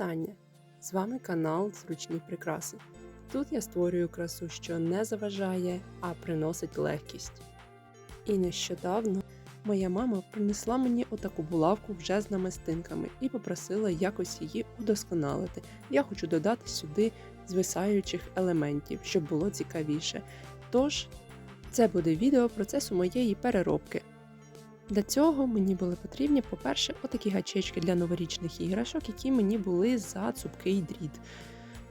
Вітання! З вами канал Зручні Прикраси. Тут я створюю красу, що не заважає, а приносить легкість. І нещодавно моя мама принесла мені отаку булавку вже з намистинками і попросила якось її удосконалити. Я хочу додати сюди звисаючих елементів, щоб було цікавіше. Тож, це буде відео процесу моєї переробки. Для цього мені були потрібні, по-перше, отакі гачечки для новорічних іграшок, які мені були за цупкий дріт.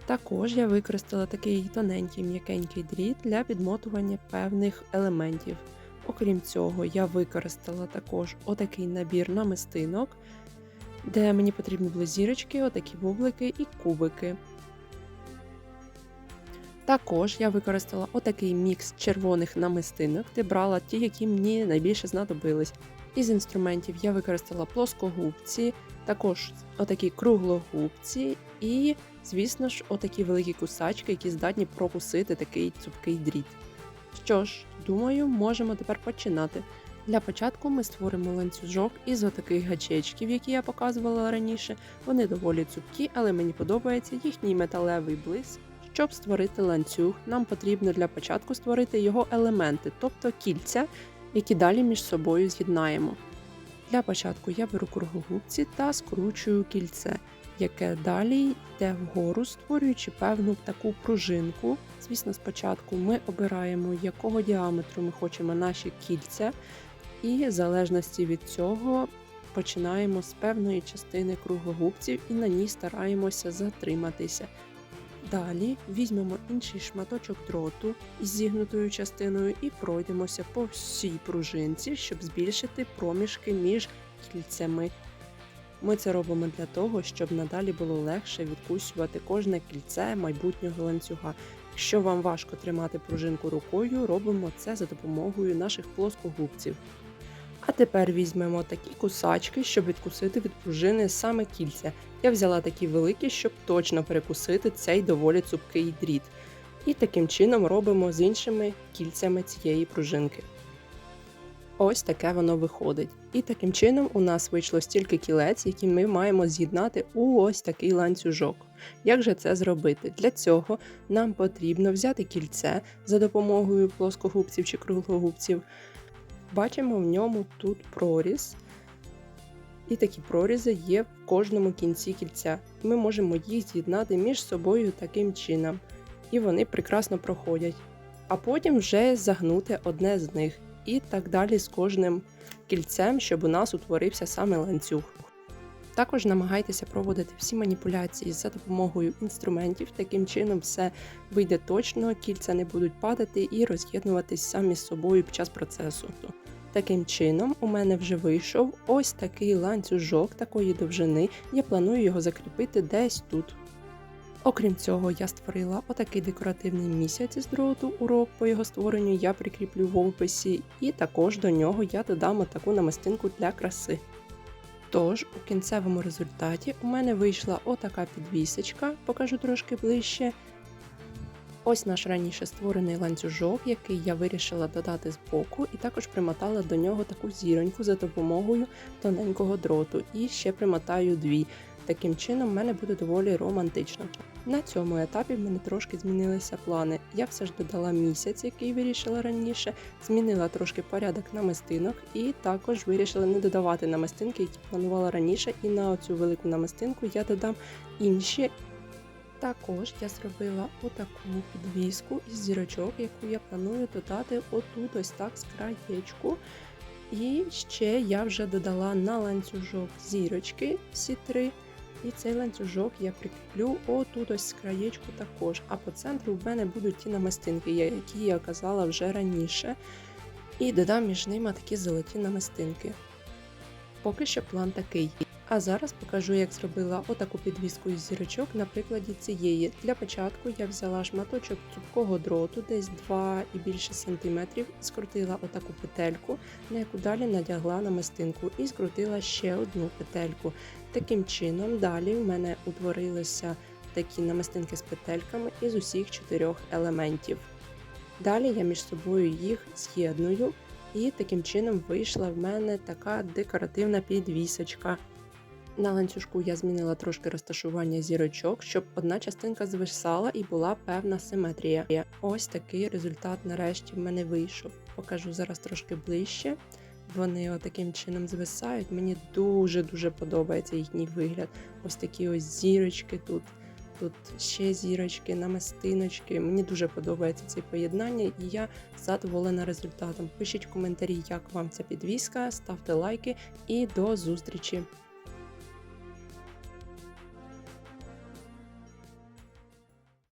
Також я використала такий тоненький м'якенький дріт для підмотування певних елементів. Окрім цього, я використала також отакий набір намистинок, де мені потрібні були зірочки, отакі бублики і кубики. Також я використала отакий мікс червоних намистинок, де брала ті, які мені найбільше знадобились. Із інструментів я використала плоскогубці, також отакі круглогубці і, звісно ж, отакі великі кусачки, які здатні прокусити такий цупкий дріт. Що ж, думаю, можемо тепер починати. Для початку ми створимо ланцюжок із отаких гачечків, які я показувала раніше. Вони доволі цупкі, але мені подобається їхній металевий блиск. Щоб створити ланцюг, нам потрібно для початку створити його елементи, тобто кільця, які далі між собою з'єднаємо. Для початку я беру круглогубці та скручую кільце, яке далі йде вгору, створюючи певну таку пружинку. Звісно, спочатку ми обираємо, якого діаметру ми хочемо наші кільця, і в залежності від цього починаємо з певної частини круглогубців і на ній стараємося затриматися. Далі візьмемо інший шматочок дроту із зігнутою частиною і пройдемося по всій пружинці, щоб збільшити проміжки між кільцями. Ми це робимо для того, щоб надалі було легше відкусювати кожне кільце майбутнього ланцюга. Якщо вам важко тримати пружинку рукою, робимо це за допомогою наших плоскогубців. Тепер візьмемо такі кусачки, щоб відкусити від пружини саме кільця. Я взяла такі великі, щоб точно перекусити цей доволі цупкий дріт. І таким чином робимо з іншими кільцями цієї пружинки. Ось таке воно виходить. І таким чином у нас вийшло стільки кілець, які ми маємо з'єднати у ось такий ланцюжок. Як же це зробити? Для цього нам потрібно взяти кільце за допомогою плоскогубців чи круглогубців. Бачимо в ньому тут проріз. І такі прорізи є в кожному кінці кільця. Ми можемо їх з'єднати між собою таким чином. І вони прекрасно проходять. А потім вже загнути одне з них. І так далі з кожним кільцем, щоб у нас утворився саме ланцюг. Також намагайтеся проводити всі маніпуляції за допомогою інструментів, таким чином все вийде точно, кільця не будуть падати і роз'єднуватись самі з собою під час процесу. Таким чином, у мене вже вийшов ось такий ланцюжок такої довжини, я планую його закріпити десь тут. Окрім цього, я створила отакий декоративний місяць із дроту, урок по його створенню я прикріплю в описі, і також до нього я додам таку намистинку для краси. Тож, у кінцевому результаті у мене вийшла отака підвісочка, покажу трошки ближче. Ось наш раніше створений ланцюжок, який я вирішила додати збоку, і також примотала до нього таку зіроньку за допомогою тоненького дроту. І ще примотаю дві. Таким чином, в мене буде доволі романтично. На цьому етапі в мене трошки змінилися плани. Я все ж додала місяць, який вирішила раніше, змінила трошки порядок намистинок, і також вирішила не додавати намистинки, які планувала раніше. І на цю велику намистинку я додам інші. Також я зробила отаку підвіску із зірочок, яку я планую додати отут, ось так з краєчку. І ще я вже додала на ланцюжок зірочки всі три. І цей ланцюжок я прикріплю отут ось з краєчку також. А по центру в мене будуть ті намистинки, які я казала вже раніше. І додам між ними такі золоті намистинки. Поки що план такий. А зараз покажу, як зробила отаку підвіску із зірочок на прикладі цієї. Для початку я взяла шматочок цупкого дроту, десь 2 і більше сантиметрів, скрутила отаку петельку, на яку далі надягла намистинку, і скрутила ще одну петельку. Таким чином, далі в мене утворилися такі намистинки з петельками із усіх чотирьох елементів. Далі я між собою їх з'єдную, і таким чином вийшла в мене така декоративна підвісочка. На ланцюжку я змінила трошки розташування зірочок, щоб одна частинка звисала і була певна симетрія. Ось такий результат нарешті в мене вийшов. Покажу зараз трошки ближче. Вони отаким чином звисають. Мені дуже-дуже подобається їхній вигляд. Ось такі ось зірочки тут. Тут ще зірочки, намистиночки. Мені дуже подобається це поєднання, і я задоволена результатом. Пишіть в коментарі, як вам ця підвіска, ставте лайки і до зустрічі!